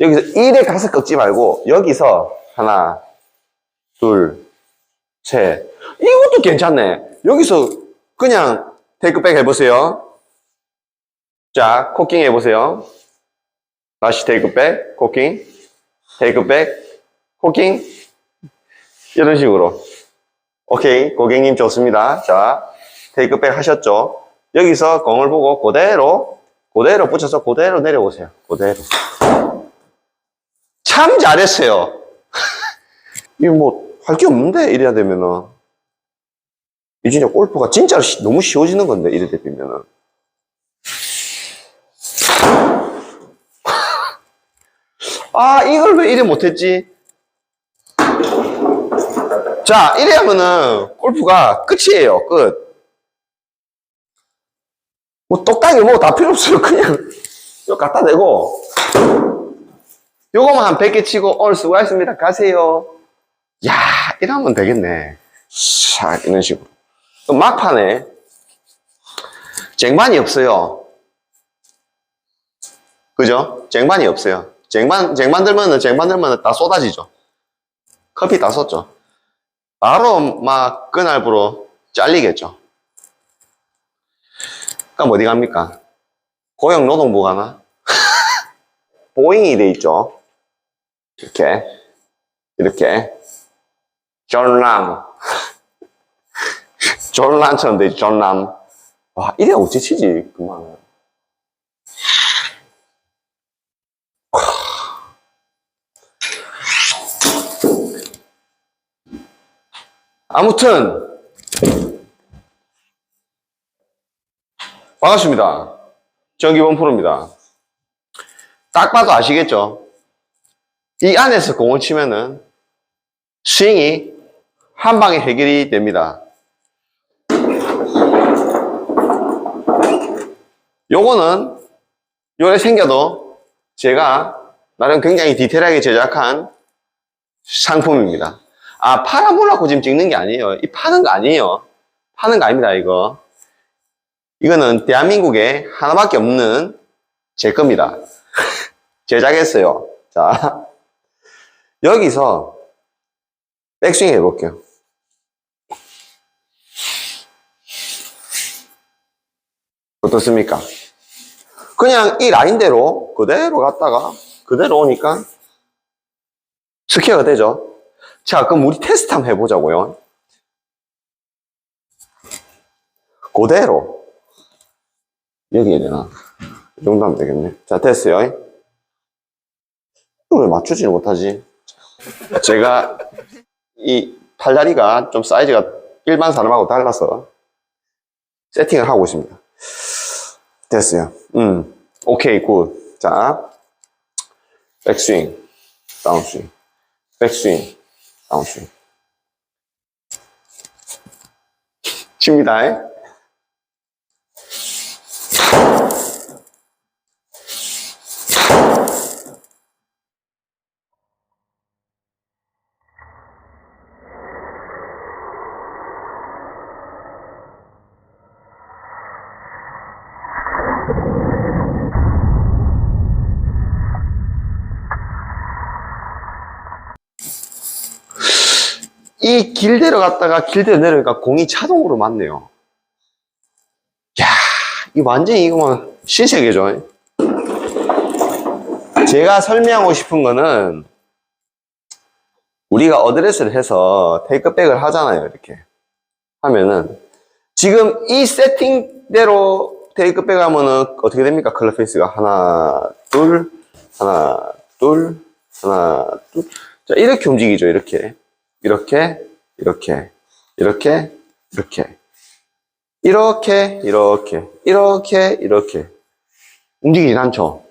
여기서 1에 가서 꺾지 말고 여기서 하나, 둘, 셋. 이것도 괜찮네. 여기서 그냥 테이크백 해보세요. 자, 코킹 해보세요. 다시 테이크백, 코킹, 테이크백, 코킹. 이런 식으로. 오케이, 고객님 좋습니다. 자, 테이크백 하셨죠? 여기서 공을 보고 그대로, 그대로 붙여서 그대로 내려오세요. 그대로. 참 잘했어요. 이거 뭐, 할 게 없는데, 이래야 되면은. 이 진짜 골프가 진짜로 시- 너무 쉬워지는 건데, 이래 되면은. 아, 이걸 왜 이래 못했지? 자, 이래 하면은, 골프가 끝이에요, 끝. 뭐, 똑딱이 뭐 다 필요 없어요. 그냥, 이거 갖다 대고, 요거만 한 100개 치고, 오늘 수고하셨습니다. 가세요. 야, 이러면 되겠네. 자, 이런 식으로. 막판에, 쟁반이 없어요. 그죠? 쟁반이 없어요. 쟁반, 쟁반 들면은, 쟁반 들면은 다 쏟아지죠. 커피 다 쏟죠. 바로 막 그날부로 잘리겠죠. 그럼 어디 갑니까? 고용노동부 가나? 보잉이 돼 있죠. 이렇게, 이렇게. 전람. 전람처럼 돼 있죠, 전람. 와, 이래 어찌 치지, 그만. 아무튼, 반갑습니다. 정기범 프로입니다. 딱 봐도 아시겠죠? 이 안에서 공을 치면은 스윙이 한 방에 해결이 됩니다. 요거는 요래 생겨도 제가 나름 굉장히 디테일하게 제작한 상품입니다. 아, 팔아보려고 지금 찍는 게 아니에요. 이 파는 거 아니에요. 파는 거 아닙니다, 이거. 이거는 대한민국에 하나밖에 없는 제 겁니다. 제작했어요. 자, 여기서 백스윙 해볼게요. 어떻습니까? 그냥 이 라인대로 그대로 갔다가 그대로 오니까 스퀘어가 되죠. 자, 그럼 우리 테스트 한번 해보자고요. 그대로 여기에 되나? 이 정도 하면 되겠네. 자, 됐어요. 이걸 왜 맞추지를 못하지? 제가 이 팔다리가 좀 사이즈가 일반 사람하고 달라서 세팅을 하고 있습니다. 됐어요. 음, 오케이, 굿. 자, 백스윙, 다운스윙, 백스윙, 다운스윙. 칩니다. 이 길대로 갔다가 길대로 내려니까 공이 자동으로 맞네요. 야, 이 완전히 이거만 신세계죠. 제가 설명하고 싶은 거는 우리가 어드레스를 해서 테이크백을 하잖아요. 이렇게 하면은 지금 이 세팅대로 테이크백 하면은 어떻게 됩니까? 클럽 페이스가 하나, 둘, 하나, 둘, 하나, 둘. 자, 이렇게 움직이죠. 이렇게. 이렇게, 이렇게, 이렇게, 이렇게. 이렇게, 이렇게, 이렇게, 이렇게. 움직이진 않죠.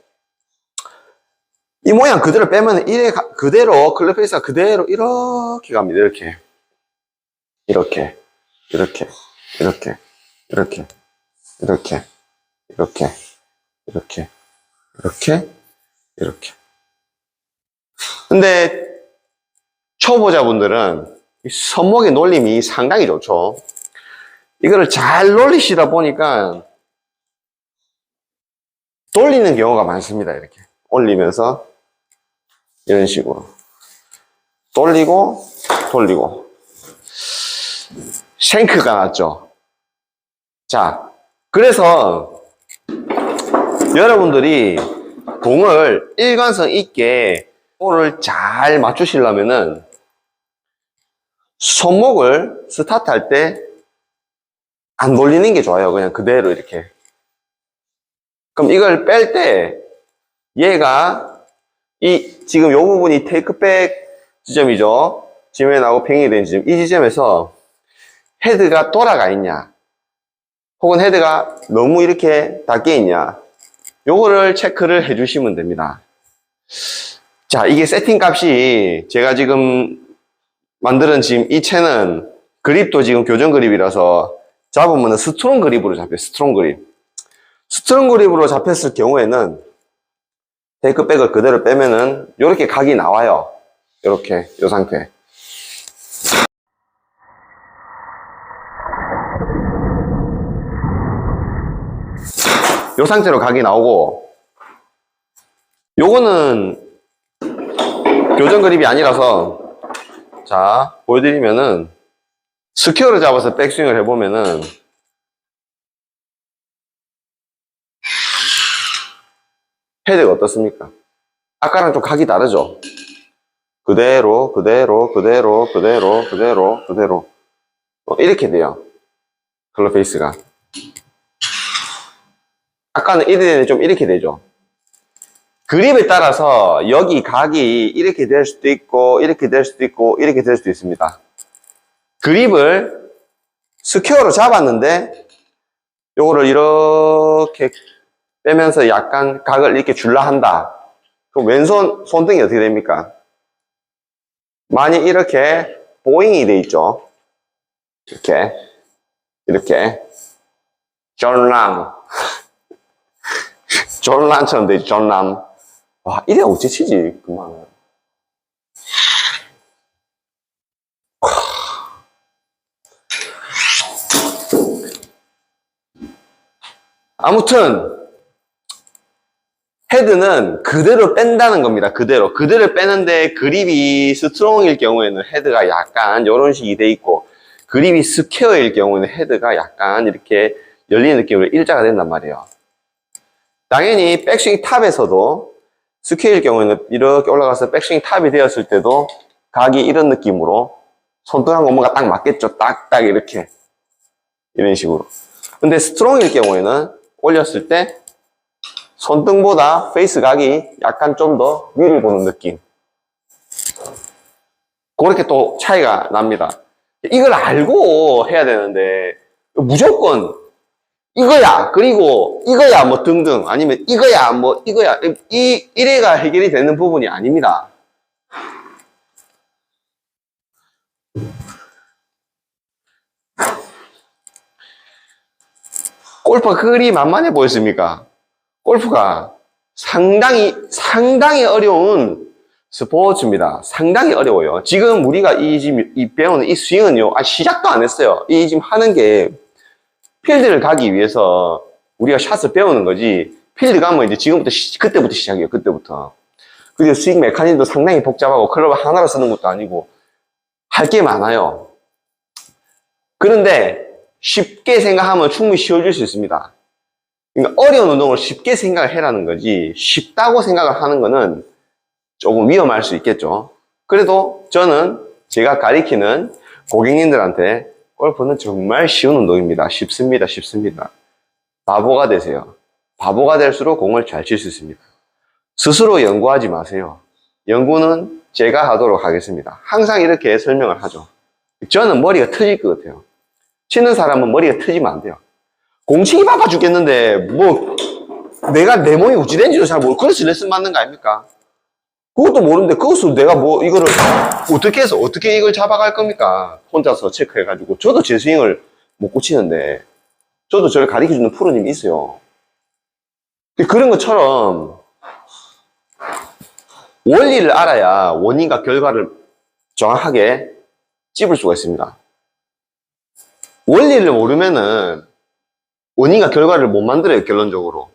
이 모양 그대로 빼면 이래 가- 그대로 클럽 페이스가 그대로 이렇게 갑니다. 이렇게. 이렇게. 이렇게. 이렇게. 이렇게. 이렇게. 이렇게. 이렇게. 이렇게. 이렇게. 근데 초보자분들은 이 손목의 놀림이 상당히 좋죠. 이거를 잘 놀리시다 보니까 돌리는 경우가 많습니다. 이렇게 올리면서 이런 식으로. 돌리고, 돌리고. 쉔크가 났죠. 자, 그래서 여러분들이 공을 일관성 있게 볼을 잘 맞추시려면은 손목을 스타트 할 때 안 돌리는 게 좋아요. 그냥 그대로 이렇게. 그럼 이걸 뺄 때 얘가 이 지금 요 부분이 테이크백 지점이죠. 지면하고 팽이 된 지점. 이 지점에서 헤드가 돌아가 있냐. 혹은 헤드가 너무 이렇게 닿게 있냐. 요거를 체크를 해주시면 됩니다. 자, 이게 세팅 값이 제가 지금 만드는 지금 이 채는 그립도 지금 교정 그립이라서 잡으면 스트롱 그립으로 잡혀요. 스트롱 그립. 스트롱 그립으로 잡혔을 경우에는 테이크백을 그대로 빼면은 이렇게 각이 나와요. 이렇게 이 상태. 이 상태로 각이 나오고 요거는 교정 그립이 아니라서 자 보여드리면은 스퀘어를 잡아서 백스윙을 해보면은 헤드가 어떻습니까? 아까랑 좀 각이 다르죠? 그대로, 그대로, 그대로, 그대로, 그대로, 그대로. 어, 이렇게 돼요. 컬러 페이스가. 아까는 이래는 좀 이렇게 되죠. 그립에 따라서 여기 각이 이렇게 될 수도 있고, 이렇게 될 수도 있고, 이렇게 될 수도 있습니다. 그립을 스퀘어로 잡았는데, 요거를 이렇게 빼면서 약간 각을 이렇게 줄라 한다. 그럼 왼손 손등이 어떻게 됩니까? 많이 이렇게 보잉이 돼 있죠. 이렇게 이렇게 존람 존람처럼 돼 있죠. 존람 와 이래 어째 치지 그만 아무튼 헤드는 그대로 뺀다는 겁니다. 그대로. 그대로 빼는데 그립이 스트롱일 경우에는 헤드가 약간 이런 식이 돼 있고 그립이 스퀘어일 경우에는 헤드가 약간 이렇게 열리는 느낌으로 일자가 된단 말이에요. 당연히 백스윙 탑에서도 스퀘어일 경우에는 이렇게 올라가서 백스윙 탑이 되었을 때도 각이 이런 느낌으로 손등하고 뭔가 딱 맞겠죠. 딱 딱 이렇게. 이런 식으로. 근데 스트롱일 경우에는 올렸을 때 손등보다 페이스 각이 약간 좀 더 위를 보는 느낌. 그렇게 또 차이가 납니다. 이걸 알고 해야 되는데, 무조건 이거야, 그리고 이거야, 뭐 등등, 아니면 이거야, 뭐 이거야, 이, 이래가 해결이 되는 부분이 아닙니다. 골프가 그리 만만해 보였습니까? 골프가 상당히, 상당히 어려운 스포츠입니다. 상당히 어려워요. 지금 우리가 이, 지금 이 배우는 이 스윙은요, 아, 시작도 안 했어요. 이 지금 하는 게 필드를 가기 위해서 우리가 샷을 배우는 거지, 필드 가면 이제 지금부터, 시- 그때부터 시작이에요. 그때부터. 그리고 스윙 메커니즘도 상당히 복잡하고 클럽을 하나로 쓰는 것도 아니고 할 게 많아요. 그런데 쉽게 생각하면 충분히 쉬워질 수 있습니다. 그러니까 어려운 운동을 쉽게 생각을 해라는 거지 쉽다고 생각을 하는 거는 조금 위험할 수 있겠죠. 그래도 저는 제가 가리키는 고객님들한테 골프는 정말 쉬운 운동입니다. 쉽습니다. 쉽습니다. 바보가 되세요. 바보가 될수록 공을 잘 칠 수 있습니다. 스스로 연구하지 마세요. 연구는 제가 하도록 하겠습니다. 항상 이렇게 설명을 하죠. 저는 머리가 터질 것 같아요. 치는 사람은 머리가 터지면 안 돼요. 공치기 바빠 죽겠는데, 뭐, 내가 내 몸이 어찌 된지도 잘 모르고, 그래서 레슨 받는 거 아닙니까? 그것도 모르는데, 그것으로 내가 뭐, 이거를, 어떻게 해서, 어떻게 이걸 잡아갈 겁니까? 혼자서 체크해가지고. 저도 제 스윙을 못 고치는데, 저도 저를 가르쳐주는 프로님이 있어요. 그런 것처럼, 원리를 알아야 원인과 결과를 정확하게 찝을 수가 있습니다. 원리를 모르면은 원인과 결과를 못 만들어요, 결론적으로.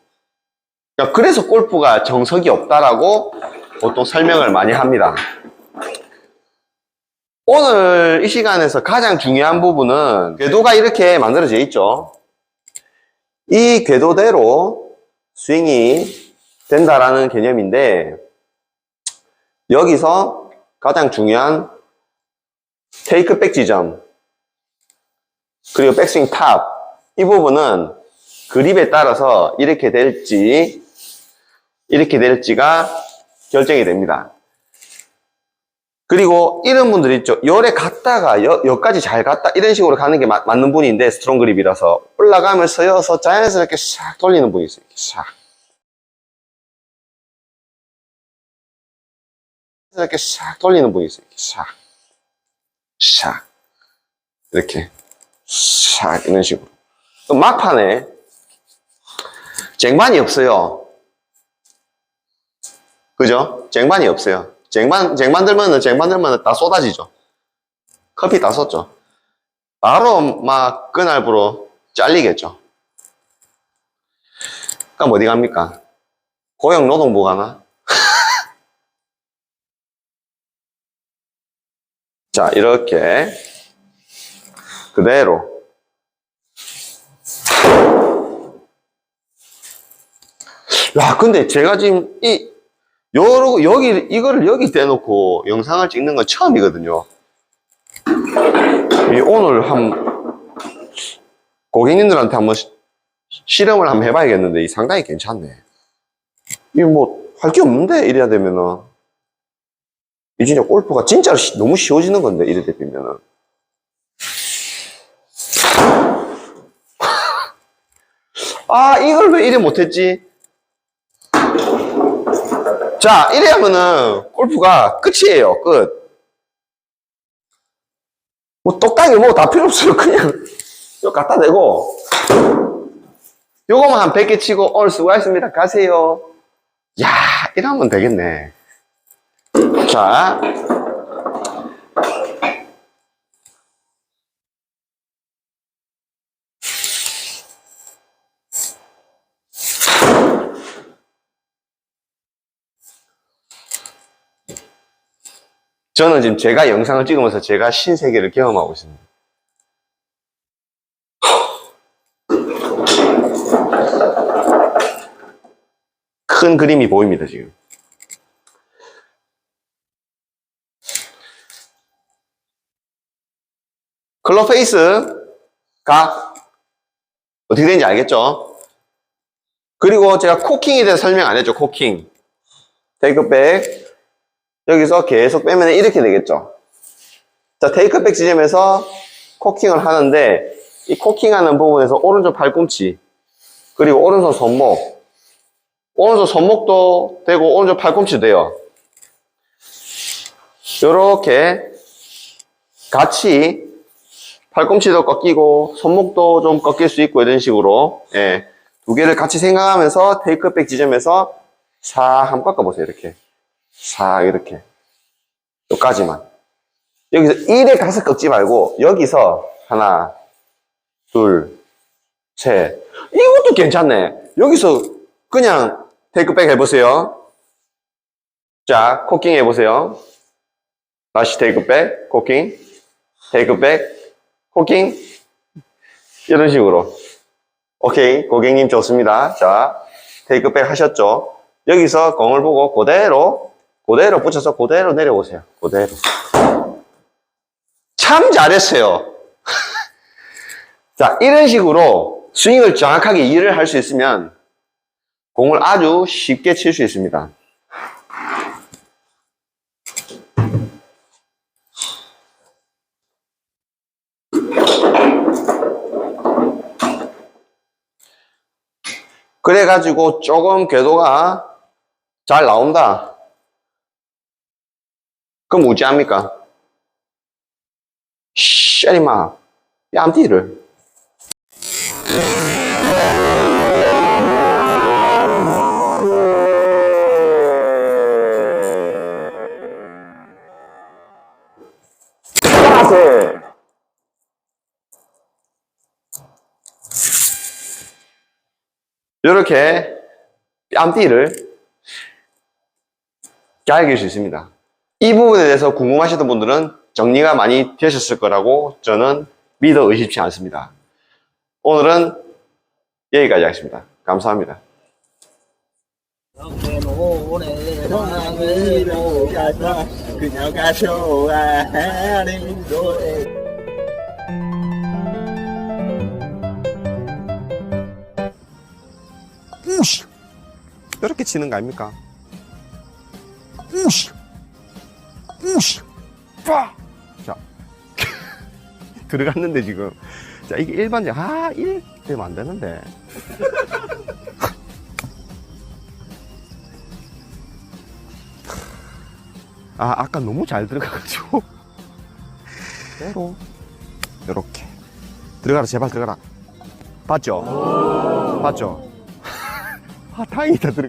그러니까 그래서 골프가 정석이 없다라고 보통 설명을 많이 합니다. 오늘 이 시간에서 가장 중요한 부분은 궤도가 이렇게 만들어져 있죠. 이 궤도대로 스윙이 된다라는 개념인데 여기서 가장 중요한 테이크백 지점 그리고 백스윙 탑 이 부분은 그립에 따라서 이렇게 될지 이렇게 될지가 결정이 됩니다. 그리고 이런 분들 있죠. 열에 갔다가 여, 여기까지 잘 갔다 이런 식으로 가는 게 마- 맞는 분인데 스트롱 그립이라서 올라가면서 여서 자연스럽게 싹 돌리는 분이 있어요. 싹. 이렇게 싹 돌리는 분이 있어요. 싹. 싹. 이렇게. 싹. 이런 식으로. 또 막판에 쟁반이 없어요. 그죠? 쟁반이 없어요. 쟁반, 쟁반 들면은, 쟁반 들면은 다 쏟아지죠. 커피 다 쏟죠. 바로 막 그날부로 잘리겠죠. 그럼 어디 갑니까? 고용노동부 가나? 자, 이렇게 그대로 야, 근데 제가 지금 이 요러 여기 이거를 여기 대놓고 영상을 찍는 건 처음이거든요. 이 오늘 한 고객님들한테 한번 시- 실험을 한번 해봐야겠는데 이 상당히 괜찮네. 이 뭐 할 게 없는데 이래야 되면은 이 진짜 골프가 진짜로 시- 너무 쉬워지는 건데 이래 되면은 아 이걸 왜 이래 못했지? 자, 이래 하면은 골프가 끝이에요, 끝. 뭐, 똑딱이 뭐 다 필요 없어요. 그냥, 이거 갖다 대고, 요거만 한 100개 치고, 오늘 수고하셨습니다. 가세요. 야, 이러면 되겠네. 자. 저는 지금 제가 영상을 찍으면서 제가 신세계를 경험하고 있습니다. 큰 그림이 보입니다, 지금. 클럽 페이스가 어떻게 되는지 알겠죠? 그리고 제가 코킹에 대해서 설명 안 했죠, 코킹. 테이크백. 여기서 계속 빼면 이렇게 되겠죠. 자, 테이크백 지점에서 코킹을 하는데, 이 코킹하는 부분에서 오른쪽 팔꿈치, 그리고 오른손 손목, 오른손 손목도 되고, 오른쪽 팔꿈치도 돼요. 요렇게 같이 팔꿈치도 꺾이고, 손목도 좀 꺾일 수 있고, 이런 식으로, 예. 두 개를 같이 생각하면서 테이크백 지점에서 싹 한번 꺾어보세요, 이렇게. 싹 이렇게. 여기까지만. 여기서 1에 가서 꺾지 말고 여기서 하나 둘셋. 이것도 괜찮네. 여기서 그냥 테이크백 해보세요. 자 코킹 해보세요. 다시 테이크백 코킹. 테이크백 코킹. 이런 식으로. 오케이 고객님 좋습니다. 자 테이크백 하셨죠? 여기서 공을 보고 그대로 그대로 붙여서 그대로 내려오세요. 그대로. 참 잘했어요. 자, 이런 식으로 스윙을 정확하게 이해를 할 수 있으면 공을 아주 쉽게 칠 수 있습니다. 그래가지고 조금 궤도가 잘 나온다. 그럼 어찌합니까? 쉐리마. 따라서 이렇게 뺨띠를 깨알길 수 있습니다. 이 부분에 대해서 궁금하셨던 분들은 정리가 많이 되셨을 거라고 저는 믿어 의심치 않습니다. 오늘은 여기까지 하겠습니다. 감사합니다. 우씨! 이렇게 치는 거 아닙니까? 우씨! 빠! 자. 들어갔는데 지금. 자, 이게 일반적, 아, 1 되면 안 되는데. 아, 아까 너무 잘 들어가가지고. 때로. 요렇게. 들어가라, 제발 들어가라. 봤죠? 봤죠? 아, 다행이다, 들어